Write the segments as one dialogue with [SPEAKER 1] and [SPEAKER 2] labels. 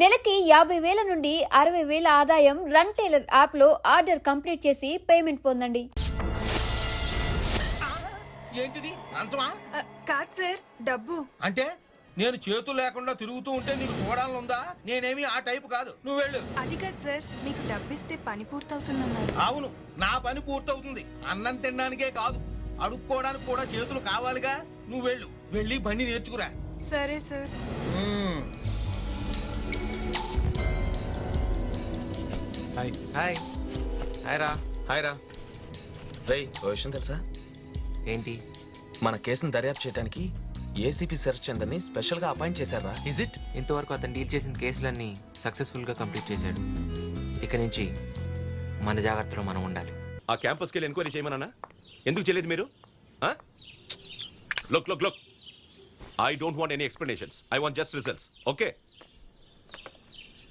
[SPEAKER 1] నెలకి యాభై వేల నుండి అరవై వేల ఆదాయం రన్ టైలర్ యాప్లో ఆర్డర్ కంప్లీట్ చేసి పేమెంట్ పొందండి.
[SPEAKER 2] ఏంటిది? అంతమా?
[SPEAKER 3] కాదు సార్ డబ్బు.
[SPEAKER 2] అంటే నేను చేతులు లేకుండా తిరుగుతూ ఉంటే నీకు చూడాలనుందా నేనేమి ఆ టైపు కాదు. నువ్వు వెళ్ళు.
[SPEAKER 3] అది కాదు సార్ మీకు డబ్బిస్తే పని పూర్తవుతుందన్నారు.
[SPEAKER 2] అవును నా పని పూర్తవుతుంది. అన్నం తినడానికే కాదు అడుక్కోవడానికి కూడా చేతులు కావాలిగా. నువ్వు వెళ్ళు. వెళ్ళి బండి నేర్చుకురా.
[SPEAKER 3] సరే సార్.
[SPEAKER 4] హాయ్. హాయ్. హాయ్ రా. హాయ్ రా. రేయ్ ఓ విషయం తెలుసా?
[SPEAKER 5] ఏంటి?
[SPEAKER 4] మన కేసును దర్యాప్తు చేయడానికి ఏసీపీ సెర్చ్ చందని స్పెషల్గా అపాయింట్ చేశారా
[SPEAKER 5] ఇజ్ ఇట్ ఇంతవరకు అతను డీల్ చేసిన కేసులన్నీ సక్సెస్ఫుల్గా కంప్లీట్ చేశాడు. ఇక నుంచి మన జాగ్రత్తలో మనం ఉండాలి.
[SPEAKER 6] ఆ క్యాంపస్కి వెళ్ళి ఎంక్వైరీ చేయమన్నా ఎందుకు చేయలేదు మీరు? Look look look I don't want any explanations I want just results okay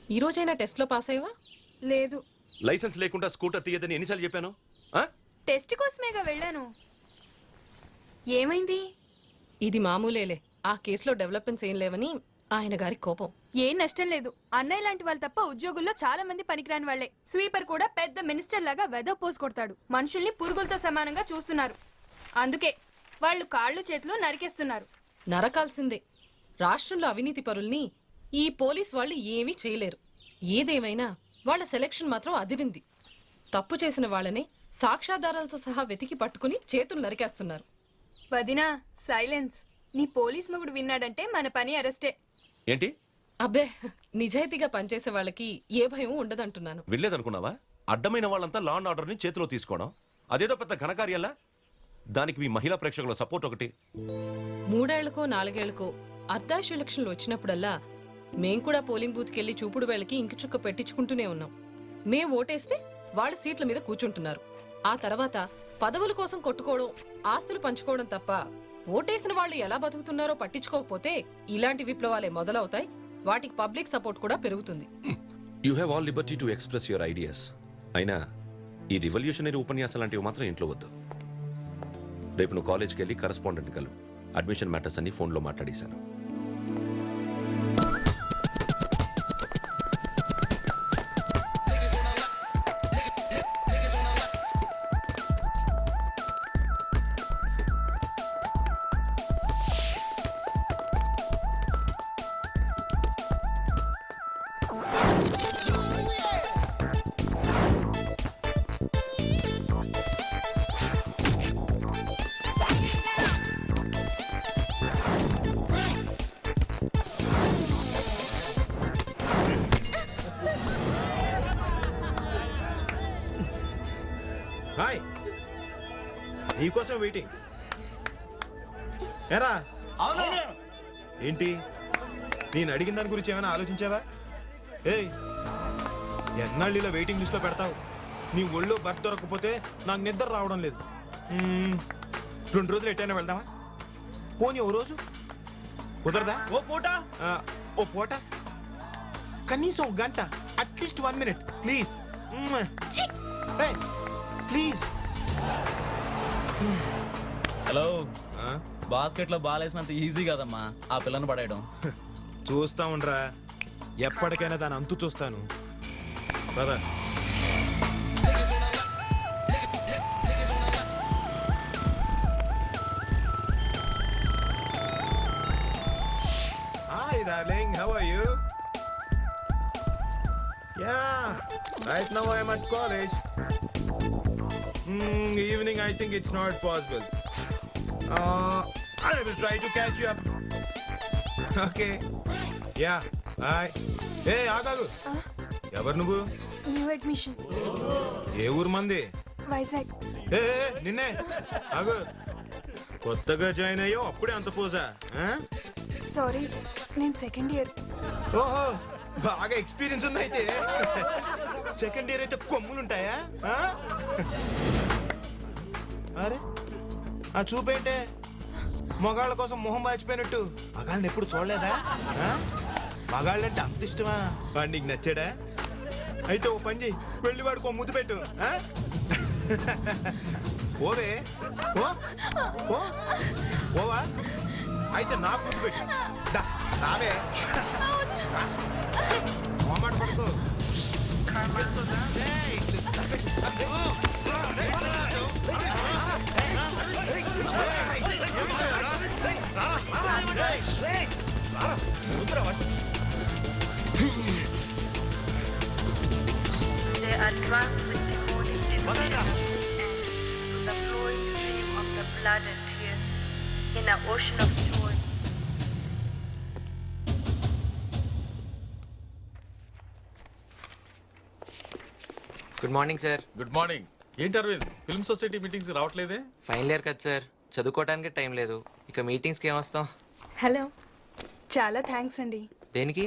[SPEAKER 7] ఈ రోజైనా టెస్ట్లో పాస్ అయ్యవా?
[SPEAKER 3] లేదు.
[SPEAKER 6] లైసెన్స్ లేకుండా స్కూటర్ తీయదని ఎన్నిసార్లు చెప్పాను? ఆ?
[SPEAKER 3] టెస్ట్ కోసమేగా వెళ్ళాను. ఏమైంది?
[SPEAKER 7] ఇది మామూలేలే. ఆ కేసులో డెవలప్మెంట్స్ ఏం లేవని ఆయన గారి కోపం.
[SPEAKER 3] ఏం నష్టం లేదు. అన్నయ్య లాంటి వాళ్ళు తప్ప ఉద్యోగుల్లో చాలా మంది పనికిరాని వాళ్ళే స్వీపర్ కూడా పెద్ద మినిస్టర్ లాగా వెద పోసి కొడతాడు. మనుషుల్ని పురుగులతో సమానంగా చూస్తున్నారు. అందుకే వాళ్ళు కాళ్ళు చేతులు నరికేస్తున్నారు.
[SPEAKER 7] నరకాల్సిందే. రాష్ట్రంలో అవినీతి పరుల్ని ఈ పోలీస్ వాళ్ళు ఏమీ చేయలేరు. ఏదేమైనా వాళ్ళ సెలక్షన్ మాత్రం అదిరింది. తప్పు చేసిన వాళ్ళని సాక్ష్యాధారాలతో సహా వెతికి పట్టుకుని చేతులు నరికేస్తున్నారు.
[SPEAKER 3] వదినా సైలెన్స్. నీ పోలీస్ మొగుడు విన్నాడంటే మన పని అరెస్టే.
[SPEAKER 6] ఏంటి?
[SPEAKER 7] అబ్బే నిజాయితీగా పనిచేసే వాళ్ళకి ఏ భయం ఉండదంటున్నాను.
[SPEAKER 6] వినలేదనుకున్నావా? అడ్డమైన వాళ్ళంతా లా అండ్ ఆర్డర్ని చేతిలో తీసుకోవడం. అదేదో పెద్ద ఘనకార్యాలా దానికి మీ మహిళా ప్రేక్షకుల సపోర్ట్ ఒకటి.
[SPEAKER 7] మూడేళ్ళకో నాలుగేళ్ళకో అర్ధాశ ఎలక్షన్లు వచ్చినప్పుడల్లా మేం కూడా పోలింగ్ బూత్కి వెళ్ళి చూపుడు వేళకి ఇంక చుక్క పెట్టించుకుంటూనే ఉన్నాం. మేం ఓటేస్తే వాళ్ళ సీట్ల మీద కూర్చుంటున్నారు. ఆ తర్వాత పదవుల కోసం కొట్టుకోవడం ఆస్తులు పంచుకోవడం తప్ప ఓటేసిన వాళ్ళు ఎలా బతుకుతున్నారో పట్టించుకోకపోతే ఇలాంటి విప్లవాలే మొదలవుతాయి. వాటికి పబ్లిక్ సపోర్ట్ కూడా పెరుగుతుంది.
[SPEAKER 6] You have all liberty to express your ideas అయినా ఈ రివల్యూషనరీ ఉపన్యాసం లాంటివి మాత్రం ఇంట్లో వద్దు. రేపు నువ్వు కాలేజ్కి వెళ్ళి కరస్పాండెంట్ కలు. అడ్మిషన్ మ్యాటర్స్ అన్ని ఫోన్లో మాట్లాడేశాను.
[SPEAKER 4] నీకోసం వెయిటింగ్ ఎరా
[SPEAKER 2] అవును.
[SPEAKER 4] ఏంటి? నేను అడిగిన దాని గురించి ఏమైనా ఆలోచించావా? ఏయ్ ఎన్నాళ్ళు ఇలా వెయిటింగ్ లిస్ట్లో పెడతావు? నీ ఒళ్ళో బర్త్ దొరకకపోతే నాకు నిద్ర రావడం లేదు. రెండు రోజులు ఎట్టైనా వెళ్దామా? పోనీ ఓ రోజు? కుదరదా?
[SPEAKER 2] ఓ పూట?
[SPEAKER 4] ఓ పూట? కనీసం ఒక గంట at least one minute please please
[SPEAKER 8] hello బాస్కెట్లో బాలేసినంత ఈజీ కదమ్మా ఆ పిల్లను పడేయడం.
[SPEAKER 4] చూస్తా ఉండరా. ఎప్పటికైనా దాని అంతు చూస్తాను. పద. Hi, darling. How are you? Yeah, right now I am at college. Mm, evening, I think it's not possible. Uh, I will try to catch you up. Okay ya hi ఏ ఆగాగు ఎవరు నువ్వు?
[SPEAKER 3] న్యూ అడ్మిషన్
[SPEAKER 4] ఏ ఊరు మంది?
[SPEAKER 3] వైజాగ్.
[SPEAKER 4] ఏ నిన్నే. ఆగు. కొత్తగా join అయ్యో అప్పుడే అంత ఆ?
[SPEAKER 3] సారీ నేను సెకండ్ ఇయర్
[SPEAKER 4] ఓహో బాగా ఎక్స్పీరియన్స్ ఉంది అయితే సెకండ్ ఇయర్ అయితే కొమ్ములు ఉంటాయా? అరే ఆ చూపేంటే మగాళ్ళ కోసం మొహం మర్చిపోయినట్టు. మగాళ్ళని ఎప్పుడు చూడలేదా? మగాళ్ళంటే అంత ఇష్టమా? వాడు నీకు నచ్చాడా? అయితే ఓ పని పెళ్ళి వాడుకో ముద్దు పెట్టు. ఆ? ఓవే ఓ ఓవా అయితే నాకు ముద్దు పెట్టు. నావే రావే.
[SPEAKER 5] ఓమాట మార్నింగ్ సార్.
[SPEAKER 9] Good morning. ఏంటి అరవింద్? ఫిల్మ్ సొసైటీ మీటింగ్స్ రావట్లేదే?
[SPEAKER 5] ఫైనల్ ఇయర్ కదా సార్. చదువుకోవడానికి టైం లేదు. ఇక మీటింగ్స్కి ఏమొస్తాం
[SPEAKER 3] హలో. చాలా థ్యాంక్స్ అండి.
[SPEAKER 5] దేనికి?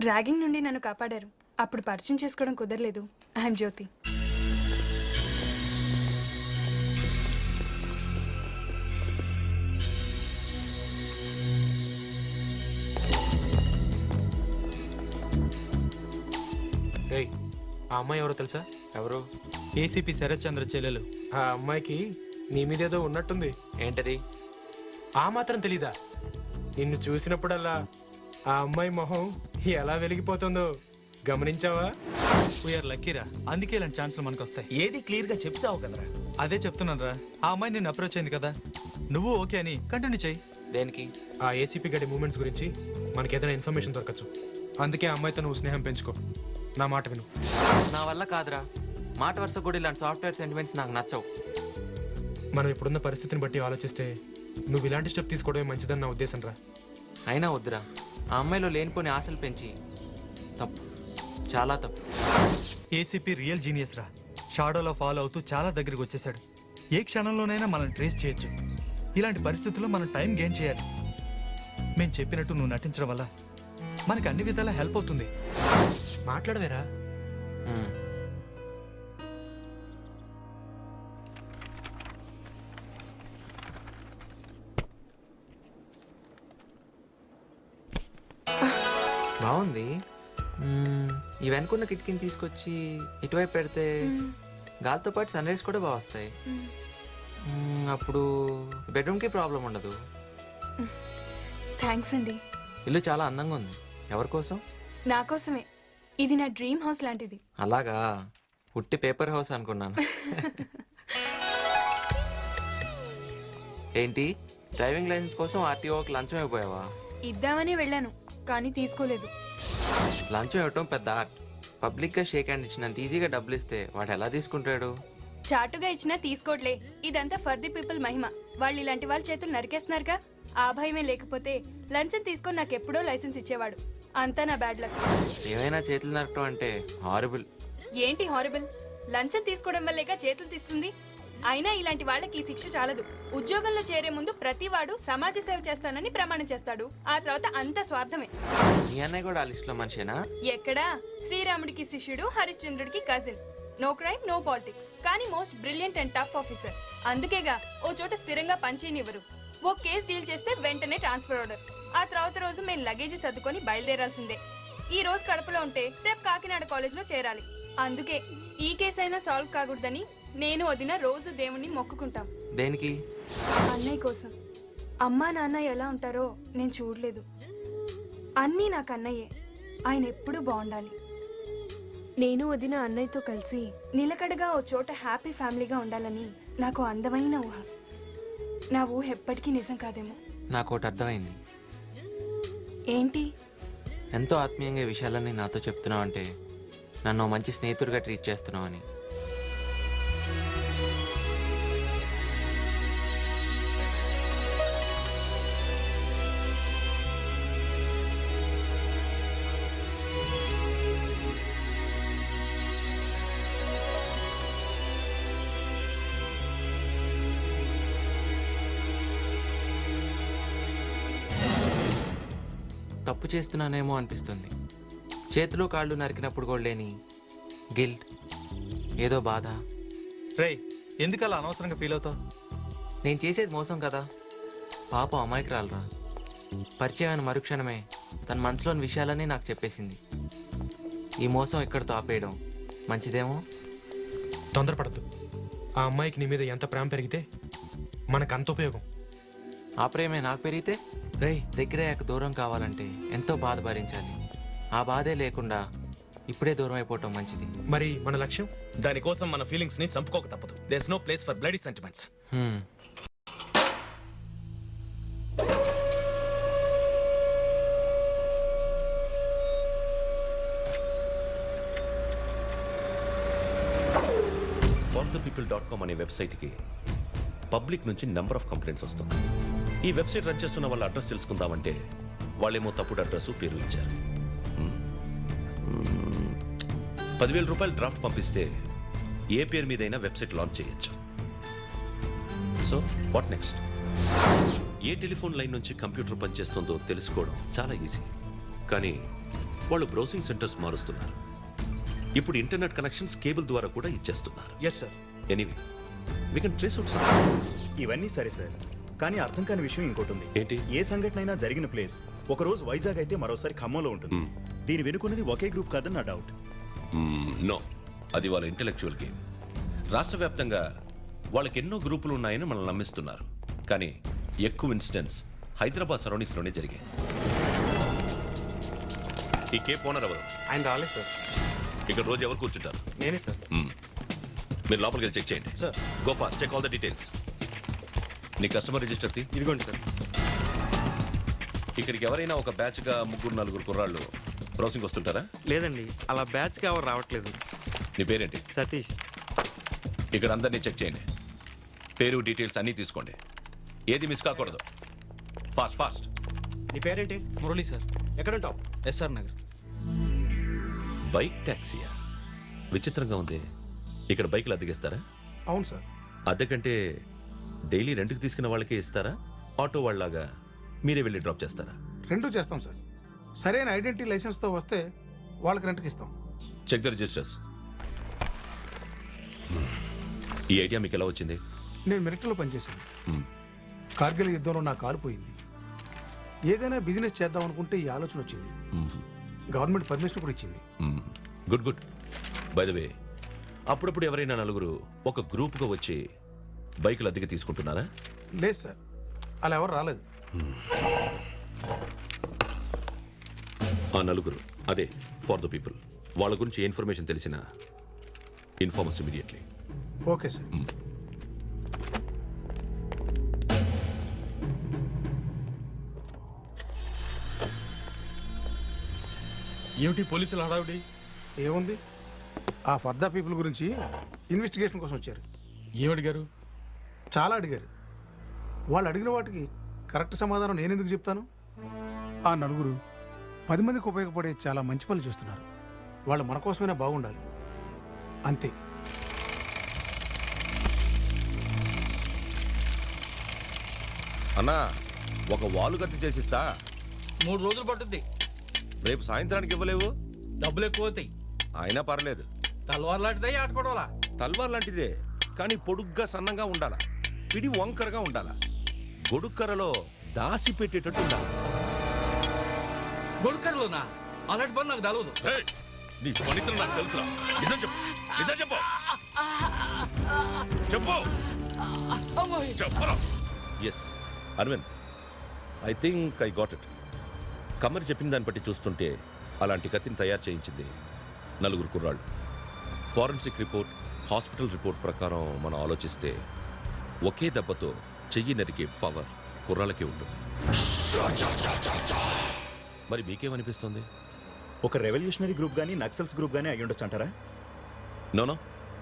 [SPEAKER 3] ర్యాగింగ్ నుండి నన్ను కాపాడారు. అప్పుడు పరిచయం చేసుకోవడం కుదరలేదు. ఐఎమ్ జ్యోతి.
[SPEAKER 4] ఆ అమ్మాయి ఎవరో తెలుసా?
[SPEAKER 5] ఎవరు?
[SPEAKER 8] ఏసీపీ శరత్ చంద్ర చెల్లెలు.
[SPEAKER 4] ఆ అమ్మాయికి నీ మీదేదో ఉన్నట్టుంది.
[SPEAKER 5] ఏంటది?
[SPEAKER 4] ఆ మాత్రం తెలీదా? నిన్ను చూసినప్పుడల్లా ఆ అమ్మాయి మొహం ఎలా వెలిగిపోతుందో గమనించావా?
[SPEAKER 8] వీఆర్ లక్కీరా. అందుకే ఇలాంటి ఛాన్సులు మనకు వస్తాయి
[SPEAKER 2] ఏది క్లియర్గా చెప్తావు కదరా?
[SPEAKER 8] అదే చెప్తున్నాను రా ఆ అమ్మాయి నిన్ను అప్రోచ్ అయింది కదా. నువ్వు ఓకే అని కంటిన్యూ చెయ్యి
[SPEAKER 5] దేనికి?
[SPEAKER 4] ఆ ఏసీపీ గడి మూమెంట్స్ గురించి మనకి ఏదైనా ఇన్ఫర్మేషన్ దొరకచ్చు. అందుకే ఆ అమ్మాయితో నువ్వు స్నేహం పెంచుకో. నా మాట విను.
[SPEAKER 5] నా వల్ల కాదురా. మాట వరుస కూడా ఇలాంటి సాఫ్ట్వేర్ సెంటిమెంట్స్ నాకు నచ్చవు.
[SPEAKER 4] మనం ఇప్పుడున్న పరిస్థితిని బట్టి ఆలోచిస్తే నువ్వు ఇలాంటి స్టెప్ తీసుకోవడమే మంచిదని నా ఉద్దేశం రా.
[SPEAKER 5] అయినా వద్దురా. ఆ అమ్మాయిలో లేనిపోని ఆశలు పెంచి. తప్పు. చాలా తప్పు.
[SPEAKER 8] ఏసీపీ రియల్ జీనియస్ రా. షాడోలో ఫాలో అవుతూ చాలా దగ్గరికి వచ్చేసాడు ఏ క్షణంలోనైనా మనం ట్రేస్ చేయొచ్చు. ఇలాంటి పరిస్థితుల్లో మనం టైం గెయిన్ చేయాలి. మేము చెప్పినట్టు నువ్వు నటించడం వల్ల మనకి అన్ని విధాలా హెల్ప్ అవుతుంది.
[SPEAKER 4] మాట్లాడవేరా.
[SPEAKER 5] బాగుంది. ఈ వెనుకున్న కిటికీని తీసుకొచ్చి ఇటువైపు పెడితే గాలితో పాటు సన్ రైజ్ కూడా బాగా వస్తాయి. అప్పుడు బెడ్రూమ్కి ప్రాబ్లం ఉండదు.
[SPEAKER 3] థ్యాంక్స్ అండి.
[SPEAKER 5] ఇల్లు చాలా అందంగా ఉంది. ఎవరి కోసం?
[SPEAKER 3] నా కోసమే. ఇది నా డ్రీమ్ హౌస్ లాంటిది.
[SPEAKER 5] అలాగా? ఉట్టి పేపర్ హౌస్ అనుకున్నాను. ఏంటి? డ్రైవింగ్ లైసెన్స్ కోసం ఆర్టీఓకి లంచం అయిపోయావా
[SPEAKER 3] ఇద్దామని వెళ్ళాను కానీ తీసుకోలేదు.
[SPEAKER 5] లంచం ఇవ్వటం పెద్ద ఆర్ట్. పబ్లిక్గా షేక్ హ్యాండ్ ఇచ్చినంత ఈజీగా డబ్బులు ఇస్తే వాడు ఎలా తీసుకుంటాడు?
[SPEAKER 3] చాటుగా ఇచ్చినా తీసుకోవట్లే ఇదంతా ఫర్ ది పీపుల్ మహిమ. వాళ్ళు ఇలాంటి వాళ్ళ చేతులు నరికేస్తున్నారుగా. ఆ భయమే లేకపోతే లంచం తీసుకొని నాకు ఎప్పుడో లైసెన్స్ ఇచ్చేవాడు. అంతా నా బ్యాడ్ లక్
[SPEAKER 5] ఏమైనా చేతులు నరకటం అంటే హారబుల్
[SPEAKER 3] ఏంటి హారబుల్ లంచం తీసుకోవడం వల్లేగా చేతులు తీస్తుంది? అయినా ఇలాంటి వాళ్ళకి ఈ శిక్ష చాలదు. ఉద్యోగంలో చేరే ముందు ప్రతివాడు సమాజ సేవ చేస్తానని ప్రమాణం చేస్తాడు. ఆ తర్వాత అంత స్వార్థమే.
[SPEAKER 5] మీ అన్నయ్య కూడా ఆ లిస్ట్లో మనిషేనా?
[SPEAKER 3] ఎక్కడా? శ్రీరాముడికి శిష్యుడు హరిశ్చంద్రుడికి cousin no crime no politics కానీ most brilliant and tough officer అందుకేగా ఓ చోట స్థిరంగా పనిచేయనివ్వరు. ఓ కేసు డీల్ చేస్తే వెంటనే ట్రాన్స్ఫర్ ఆర్డర్ ఆ తర్వాత రోజు మేము లగేజీ సర్దుకొని బయలుదేరాల్సిందే. ఈ రోజు కడపలో ఉంటే రేపు కాకినాడ కాలేజ్లో చేరాలి. అందుకే ఈ కేసు అయినా సాల్వ్ కాకూడదని నేను వదిన రోజు దేవుణ్ణి మొక్కుకుంటాం.
[SPEAKER 5] దేనికి?
[SPEAKER 3] అన్నయ్య కోసం. అమ్మా నాన్న ఎలా ఉంటారో నేను చూడలేదు. అన్నీ నాకు అన్నయ్యే. ఆయన ఎప్పుడూ బాగుండాలి. నేను వదిన అన్నయ్యతో కలిసి నిలకడగా ఓ చోట హ్యాపీ ఫ్యామిలీగా ఉండాలని నాకు అందమైన ఊహ. నా ఊహ ఎప్పటికీ నిజం కాదేమో.
[SPEAKER 5] నాకు ఒకటి అర్థమైంది.
[SPEAKER 3] ఏంటి?
[SPEAKER 5] ఎంతో ఆత్మీయంగా ఈ విషయాలన్నీ నాతో చెప్తున్నావు అంటే నన్ను మంచి స్నేహితుడిగా ట్రీట్ చేస్తున్నావు తప్పు చేస్తున్నానేమో అనిపిస్తుంది. చేతులు కాళ్ళు నరికినప్పుడు కూడా లేని గిల్ట్ ఏదో బాధ.
[SPEAKER 8] రేయ్ ఎందుకలా అనవసరంగా ఫీల్ అవుతావు?
[SPEAKER 5] నేను చేసేది మోసం కదా. పాపం అమాయకురాలరా పరిచయమైన మరుక్షణమే తన మనసులోని విషయాలన్నీ నాకు చెప్పేసింది. ఈ మోసం ఇక్కడితో ఆపేయడం మంచిదేమో?
[SPEAKER 4] తొందరపడద్దు. ఆ అమ్మాయికి నీ మీద ఎంత ప్రేమ పెరిగితే మనకు అంత ఉపయోగం.
[SPEAKER 5] ఆ ప్రేమే నాకు పెరిగితే రే దగ్గరయ్యాక దూరం కావాలంటే ఎంతో బాధ భరించాలి. ఆ బాధే లేకుండా ఇప్పుడే దూరం అయిపోవటం మంచిది.
[SPEAKER 4] మరి మన లక్ష్యం?
[SPEAKER 9] దానికోసం మన ఫీలింగ్స్ని చంపుకోక తప్పదు. There no place for bloody sentiments
[SPEAKER 5] hmm.
[SPEAKER 6] The people dot com అనే వెబ్సైట్కి పబ్లిక్ నుంచి నెంబర్ ఆఫ్ కంప్లైంట్స్ వస్తుంది ఈ వెబ్సైట్ రన్ చేస్తున్న వాళ్ళ అడ్రస్ తెలుసుకుందామంటే వాళ్ళేమో తప్పుడు అడ్రస్ పేరు ఇచ్చారు. పదివేల రూపాయలు డ్రాఫ్ట్ పంపిస్తే ఏ పేరు మీదైనా వెబ్సైట్ లాంచ్ చేయొచ్చు. So what next? A telephone line నుంచి కంప్యూటర్ పనిచేస్తుందో తెలుసుకోవడం చాలా ఈజీ. కానీ వాళ్ళు బ్రౌసింగ్ సెంటర్స్ మారుస్తున్నారు. ఇప్పుడు ఇంటర్నెట్ కనెక్షన్స్ కేబుల్ ద్వారా కూడా ఇచ్చేస్తున్నారు.
[SPEAKER 8] Yes sir
[SPEAKER 6] anyway we can trace out sir
[SPEAKER 10] ఇవన్నీ సరే సార్ కానీ అర్థం కాని విషయం ఇంకోటి ఉంది
[SPEAKER 6] ఏంటి?
[SPEAKER 10] ఏ సంఘటన అయినా జరిగిన ప్లేస్ ఒక రోజు వైజాగ్ అయితే మరోసారి ఖమ్మంలో ఉంటుంది. దీని వెనుకున్నది ఒకే గ్రూప్ కాదని నా డౌట్.
[SPEAKER 6] నో. అది వాళ్ళ ఇంటెలెక్చువల్ గేమ్. రాష్ట్ర వ్యాప్తంగా వాళ్ళకి ఎన్నో గ్రూపులు ఉన్నాయని మనల్ని నమ్మిస్తున్నారు. కానీ ఎక్కువ ఇన్సిడెంట్స్ హైదరాబాద్ సరౌండింగ్స్లోనే జరిగాయి. ఈ కేప్ ఓనర్ ఎవరు?
[SPEAKER 8] ఆయన రాలేదు సార్.
[SPEAKER 6] ఇక్కడ రోజు ఎవరు కూర్చుంటారు?
[SPEAKER 8] నేనే సార్.
[SPEAKER 6] మీరు లోపలికి వెళ్ళి చెక్ చేయండి.
[SPEAKER 8] Sir.
[SPEAKER 6] Go fast check all the details నీ కస్టమర్ రిజిస్టర్ తీ.
[SPEAKER 8] ఇదిగోండి సార్.
[SPEAKER 6] ఇక్కడికి ఎవరైనా ఒక బ్యాచ్గా ముగ్గురు నలుగురు కుర్రాళ్ళు బ్రౌసింగ్ వస్తుంటారా?
[SPEAKER 8] లేదండి అలా బ్యాచ్కి ఎవరు రావట్లేదు.
[SPEAKER 6] నీ పేరేంటి?
[SPEAKER 8] సతీష్.
[SPEAKER 6] ఇక్కడ అందరినీ చెక్ చేయండి. పేరు డీటెయిల్స్ అన్నీ తీసుకోండి. ఏది మిస్ కాకూడదు. ఫాస్ట్ ఫాస్ట్
[SPEAKER 8] నీ పేరేంటి? మురళి సార్. ఎక్కడుంటావు? ఎస్ఆర్ నగర్.
[SPEAKER 6] బైక్ ట్యాక్సీయా విచిత్రంగా ఉంది. ఇక్కడ బైక్లు అద్దెకిస్తారా?
[SPEAKER 8] అవును సార్.
[SPEAKER 6] అద్దె కంటే డైలీ రెంట్కి తీసుకున్న వాళ్ళకే ఇస్తారా? ఆటో వాళ్ళలాగా మీరే వెళ్ళి డ్రాప్ చేస్తారా?
[SPEAKER 8] రెండు చేస్తాం సార్. సరైన ఐడెంటిటీ లైసెన్స్తో వస్తే వాళ్ళకి రెంట్కి ఇస్తాం.
[SPEAKER 6] చెక్ ద రిజిస్టర్స్ ఈ ఐడియా మీకు ఎలా వచ్చింది?
[SPEAKER 8] నేను మిలిటరీలో పనిచేశాను. కార్గిల్ యుద్ధంలో నా కారు పోయింది. ఏదైనా బిజినెస్ చేద్దాం అనుకుంటే ఈ ఆలోచన వచ్చింది.
[SPEAKER 6] మ్మ్.
[SPEAKER 8] గవర్నమెంట్ పర్మిషన్ కూడా ఇచ్చింది.
[SPEAKER 6] Good good. By the way అప్పుడప్పుడు ఎవరైనా నలుగురు ఒక గ్రూప్గా వచ్చి బైకులు అద్దెకి తీసుకుంటున్నారా?
[SPEAKER 8] లేదు సార్. అలా ఎవరు రాలేదు.
[SPEAKER 6] ఆ నలుగురు అదే ఫార్ ద పీపుల్ వాళ్ళ గురించి ఏ ఇన్ఫర్మేషన్ తెలిసిన ఇన్ఫార్మస్ ఇమీడియట్లీ
[SPEAKER 8] ఓకే సార్.
[SPEAKER 9] ఏమిటి పోలీసులు హడావిడి?
[SPEAKER 8] ఏముంది? ఆ ఫర్దా పీపుల్ గురించి ఇన్వెస్టిగేషన్ కోసం వచ్చారు.
[SPEAKER 9] ఏమడిగారు?
[SPEAKER 8] చాలా అడిగారు. వాళ్ళు అడిగిన వాటికి కరెక్ట్ సమాధానం నేను ఎందుకు చెప్తాను? ఆ నలుగురు పది మందికి ఉపయోగపడే చాలా మంచి పనులు చేస్తున్నారు. వాళ్ళు మన కోసమైనా బాగుండాలి. అంతే.
[SPEAKER 6] అన్నా ఒక వాలు కత్తి చేసిస్తా.
[SPEAKER 9] మూడు రోజులు పట్టుద్ది.
[SPEAKER 6] రేపు సాయంత్రానికి ఇవ్వలేవు?
[SPEAKER 9] డబ్బులు ఎక్కువ అవుతాయి
[SPEAKER 6] అయినా పర్లేదు.
[SPEAKER 9] తలవారు లాంటిదే ఆడుకోవడంలా
[SPEAKER 6] తల్వార్ లాంటిదే కానీ పొడుగ్గా సన్నంగా ఉండాలా? పిడి వంకరగా ఉండాలా? గొడుక్కరలో దాసి పెట్టేటట్టు ఉండాలి?
[SPEAKER 9] గొడుకర్లోనా అలాంటి పని నాకు తెలవదు.
[SPEAKER 6] నీ పనితనం నాకు తెలుసురా. నిజం చెప్పు. నిజం చెప్పు. చెప్పు. చెప్పరా. Yes Aravind I think I got it కమ్మరి చెప్పిన దాన్ని బట్టి చూస్తుంటే అలాంటి కత్తిని తయారు చేయించింది నలుగురు కుర్రాళ్ళు. ఫారెన్సిక్ రిపోర్ట్ హాస్పిటల్ రిపోర్ట్ ప్రకారం మనం ఆలోచిస్తే ఒకే దెబ్బతో చెయ్యి నరికే పవర్ కుర్రాళ్ళకే ఉంటుంది మరి మీకేమనిపిస్తుంది
[SPEAKER 10] ఒక రెవల్యూషనరీ గ్రూప్ గానీ నక్సల్స్ గ్రూప్ గానీ అయి ఉండొచ్చు అంటారా
[SPEAKER 6] No, no,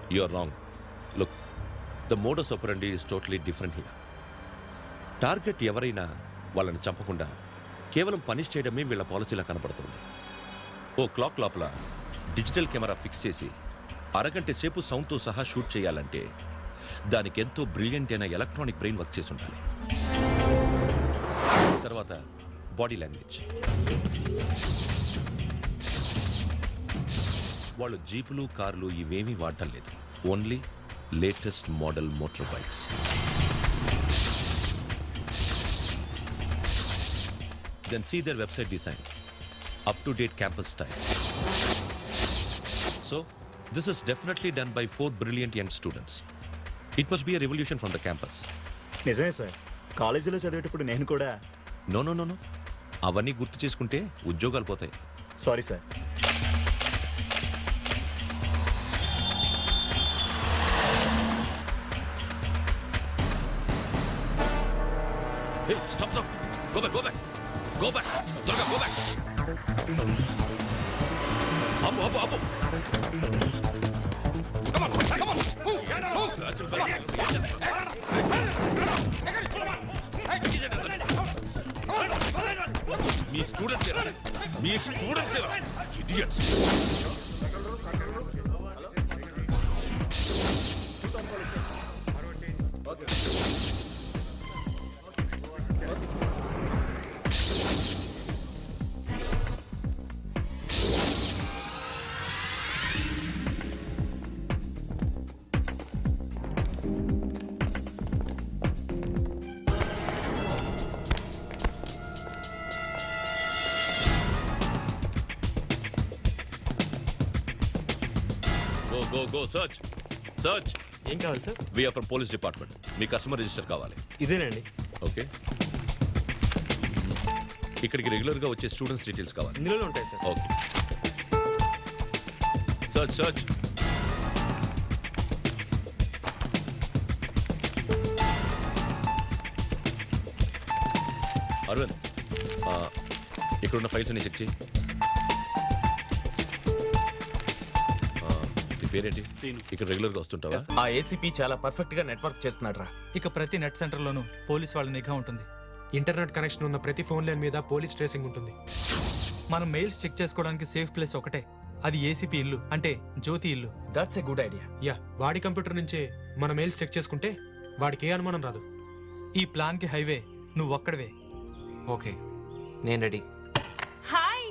[SPEAKER 6] you're wrong. Look, the modus operandi is totally different here. Target ఎవరైనా వాళ్ళని చంపకుండా కేవలం పనిష్ చేయడమే వీళ్ళ పాలసీలా కనపడుతుంది ఓ క్లాక్ లోపల డిజిటల్ కెమెరా ఫిక్స్ చేసి అరగంట సేపు సౌండ్తో సహా షూట్ చేయాలంటే దానికి ఎంతో బ్రిలియంట్ అయిన ఎలక్ట్రానిక్ బ్రెయిన్ వర్క్ చేసి ఉండాలి. తర్వాత బాడీ లాంగ్వేజ్ వాళ్ళు జీపులు కార్లు ఇవేమీ వాడటం లేదు. Only latest model motor bikes then see their website design up to date campus style so this is definitely done by four brilliant young students it must be revolution from the campus
[SPEAKER 10] నిజమే sir కాలేజీలో చదివేటప్పుడు నేను కూడా
[SPEAKER 6] no no no no అవన్నీ గుర్తు చేసుకుంటే ఉద్యోగాలు పోతాయి
[SPEAKER 10] sorry sir
[SPEAKER 6] Hey, stop, stop. Go back, go back. Go back. Durga, go back. ఆపు ఆపు ఆపు Come on, come on. Move. మీ స్టూడెంట్స్ మీ students idiots go search. Search.
[SPEAKER 4] ఏం కావాలి sir?
[SPEAKER 6] We're from police department. Me customer register కావాలి.
[SPEAKER 4] ఇదేనండి.
[SPEAKER 6] Okay. ఇక్కడికి రెగ్యులర్గా వచ్చే స్టూడెంట్స్ డీటెయిల్స్ కావాలి.
[SPEAKER 4] ఇందులోనే ఉంటాయి sir.
[SPEAKER 6] Okay. Search search. Aravind ఇక్కడున్న ఫైల్స్ అన్ని చెక్ చేయి. పేరేంటి? ఇక్కడ రెగ్యులర్గా వస్తుంటావా?
[SPEAKER 9] ఆ ఏసీపీ చాలా పర్ఫెక్ట్గా నెట్వర్క్ చేస్తున్నాడు రా
[SPEAKER 8] ఇక ప్రతి నెట్ సెంటర్లోనూ పోలీస్ వాళ్ళ నిఘా ఉంటుంది.
[SPEAKER 4] ఇంటర్నెట్ కనెక్షన్ ఉన్న ప్రతి ఫోన్ లైన్ మీద పోలీస్ ట్రేసింగ్ ఉంటుంది.
[SPEAKER 8] మనం మెయిల్స్ చెక్ చేసుకోవడానికి సేఫ్ ప్లేస్ ఒకటే. అది ఏసీపీ ఇల్లు అంటే జ్యోతి ఇల్లు.
[SPEAKER 9] That's a good idea
[SPEAKER 4] ya వాడి కంప్యూటర్ నుంచే మన మెయిల్స్ చెక్ చేసుకుంటే వాడికి ఏ అనుమానం రాదు.
[SPEAKER 8] ఈ ప్లాన్కి హైవే నువ్వు ఒక్కడవే
[SPEAKER 5] ఓకే నేను రెడీ.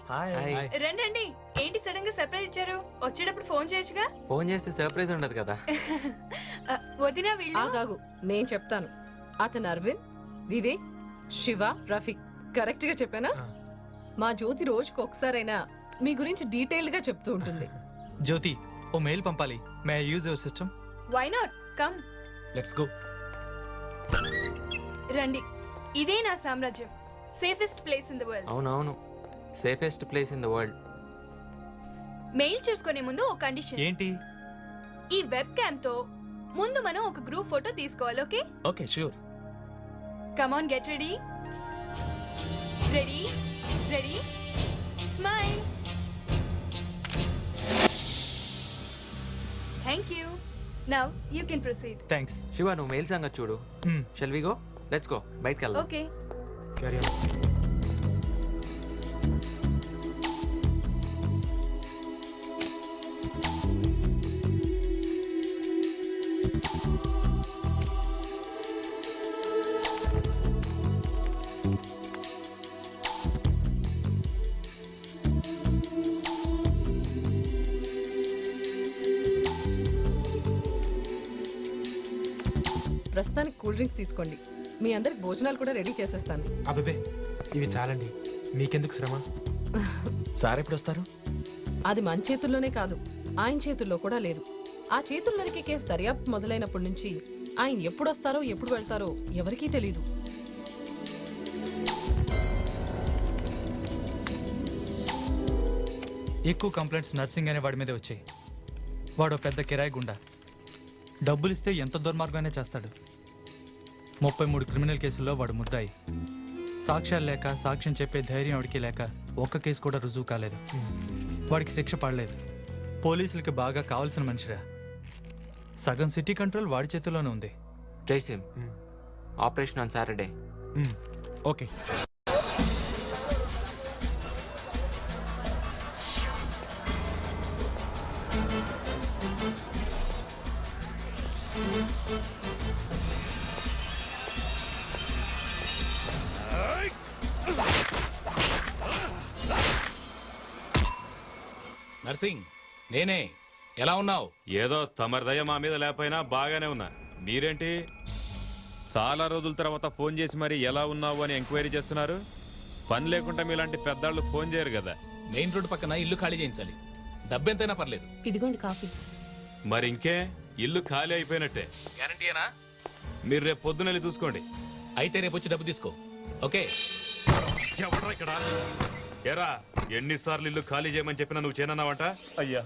[SPEAKER 3] Hi
[SPEAKER 9] hi.
[SPEAKER 3] రండి రండి ఏంటి సడన్గా సర్ప్రైజ్ ఇచ్చారు? వచ్చేటప్పుడు ఫోన్ చేయొచ్చుగా
[SPEAKER 5] ఫోన్ చేస్తే సర్ప్రైజ్ ఉండదు కదా.
[SPEAKER 3] ఆ, వదినా వీళ్ళు?
[SPEAKER 7] ఆగాగు నేను చెప్తాను. అతను అరవింద్ వివేక్ శివ రఫీక్ కరెక్ట్గా చెప్పానా?
[SPEAKER 4] ఆ.
[SPEAKER 7] మా జ్యోతి రోజుకు ఒకసారైనా మీ గురించి డీటెయిల్డ్గా చెప్తూ ఉంటుంది.
[SPEAKER 8] జ్యోతి ఓ మెయిల్ పంపాలి. May use your system
[SPEAKER 3] why not come
[SPEAKER 9] let's go
[SPEAKER 3] రండి. ఇదే నా సామ్రాజ్యం. Safest place in the world
[SPEAKER 5] అవునవును. Safest place in the world.
[SPEAKER 3] Mail చూసుకునే ముందు ఒక కండిషన్.
[SPEAKER 8] ఏంటి?
[SPEAKER 3] ఈ వెబ్ క్యామ్తో ముందు మనం ఒక గ్రూప్ ఫోటో తీసుకోవాలి okay?
[SPEAKER 9] Okay sure
[SPEAKER 3] come on get ready ready ready smile thank you now you can proceed
[SPEAKER 8] thanks
[SPEAKER 5] Shiva నువ్వు మెయిల్ సంగతి చూడు. Shall we go let's go బయటకు వెళ్దాం.
[SPEAKER 3] ఓకే
[SPEAKER 4] క్యారీ
[SPEAKER 7] ప్రస్తుతానికి కూల్ డ్రింక్స్ తీసుకోండి. మీ అందరికి భోజనాలు కూడా రెడీ చేసేస్తాను.
[SPEAKER 4] అబ్బే ఇవి చాలండి. మీకెందుకు శ్రమ?
[SPEAKER 9] సార్ ఎప్పుడు వస్తారు
[SPEAKER 7] అది మన చేతుల్లోనే కాదు ఆయన చేతుల్లో కూడా లేదు. ఆ చేతుల్లోనికి కేసు దర్యాప్తు మొదలైనప్పటి నుంచి ఆయన ఎప్పుడు వస్తారో ఎప్పుడు వెళ్తారో ఎవరికీ తెలియదు
[SPEAKER 8] ఎక్కువ కంప్లైంట్స్ నర్సింగ్ అనే వాడి మీదే వచ్చాయి. వాడు పెద్ద కిరాయి గుండా. డబ్బులు ఇస్తే ఎంత దుర్మార్గమైనా చేస్తాడు. ముప్పై మూడు క్రిమినల్ కేసుల్లో వాడు ముద్దాయి. సాక్ష్యాలు లేక సాక్ష్యం చెప్పే ధైర్యం వాడికి లేక ఒక్క కేసు కూడా రుజువు కాలేదు. వాడికి శిక్ష పడలేదు. పోలీసులకి బాగా కావాల్సిన మనిషిరా. సగం సిటీ కంట్రోల్ వాడి చేతిలోనే ఉంది.
[SPEAKER 5] జైసిమ్ operation on Saturday.
[SPEAKER 4] Okay.
[SPEAKER 9] Narsing నేనే. ఎలా ఉన్నావు?
[SPEAKER 6] ఏదో తమరి దయ మా మీద లేకపోయినా బాగానే ఉన్నా. మీరేంటి? చాలా రోజుల తర్వాత ఫోన్ చేసి మరి ఎలా ఉన్నావు అని ఎంక్వైరీ చేస్తున్నారు? పని లేకుండా మీలాంటి పెద్దాళ్ళు ఫోన్ చేయరు కదా.
[SPEAKER 9] మెయిన్ రోడ్ పక్కన ఇల్లు ఖాళీ చేయించాలి. డబ్బెంతైనా పర్లేదు.
[SPEAKER 7] ఇదిగోండి కాఫీ.
[SPEAKER 6] మరి ఇంకే? ఇల్లు ఖాళీ అయిపోయినట్టే.
[SPEAKER 9] గ్యారంటీనా
[SPEAKER 6] మీరు రేపు పొద్దున వెళ్ళి చూసుకోండి.
[SPEAKER 9] అయితే రేపు వచ్చి డబ్బు తీసుకో. ఓకే.
[SPEAKER 6] ఎవడ్రా ఇక్కడ? ఎరా ఎన్నిసార్లు ఇల్లు ఖాళీ చేయమని చెప్పినా నువ్వు చేయనన్నావంట
[SPEAKER 11] అయ్యా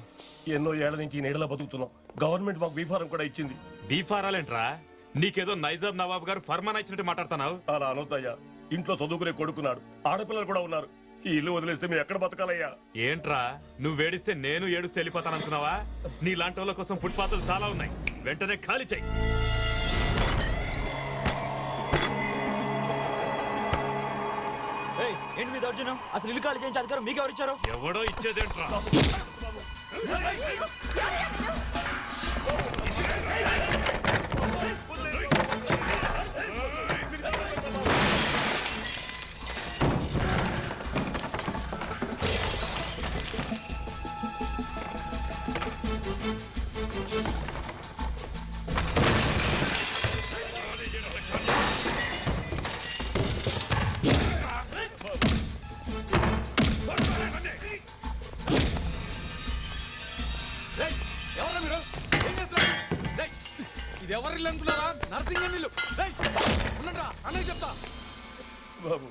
[SPEAKER 11] ఎన్నో ఏళ్ళ నుంచి నీడలో బతుకుతున్నాం. గవర్నమెంట్ మాకు బీఫారం కూడా ఇచ్చింది.
[SPEAKER 6] బీఫారాలేంట్రా? నీకేదో నైజాం నవాబ్ గారు ఫర్మాన్ ఇచ్చినట్టు మాట్లాడుతున్నావు?
[SPEAKER 11] అలా అనొద్దయ్యా. ఇంట్లో చదువుకునే కొడుకున్నాడు. ఆడపిల్లలు కూడా ఉన్నారు. ఈ ఇల్లు వదిలేస్తే మేము ఎక్కడ బతకాలయ్యా?
[SPEAKER 12] ఏంట్రా నువ్వు వేడిస్తే నేను ఏడుస్తే వెళ్ళిపోతాను అనుకున్నావా? నీ లాంటి వాళ్ళ కోసం ఫుట్పాత్లు చాలా ఉన్నాయి. వెంటనే ఖాళీ చెయ్యి
[SPEAKER 13] దౌర్జన్యం అసలు ఇల్లు ఖాళీ చేయించే అధికారం మీకు ఎవరు? ఇచ్చారు
[SPEAKER 12] ఎవడో ఇచ్చేదేంట్రా
[SPEAKER 14] నర్సింగ్ ఇల్లు ఉండండి అన్నయ్య చెప్తా.
[SPEAKER 11] బాబు.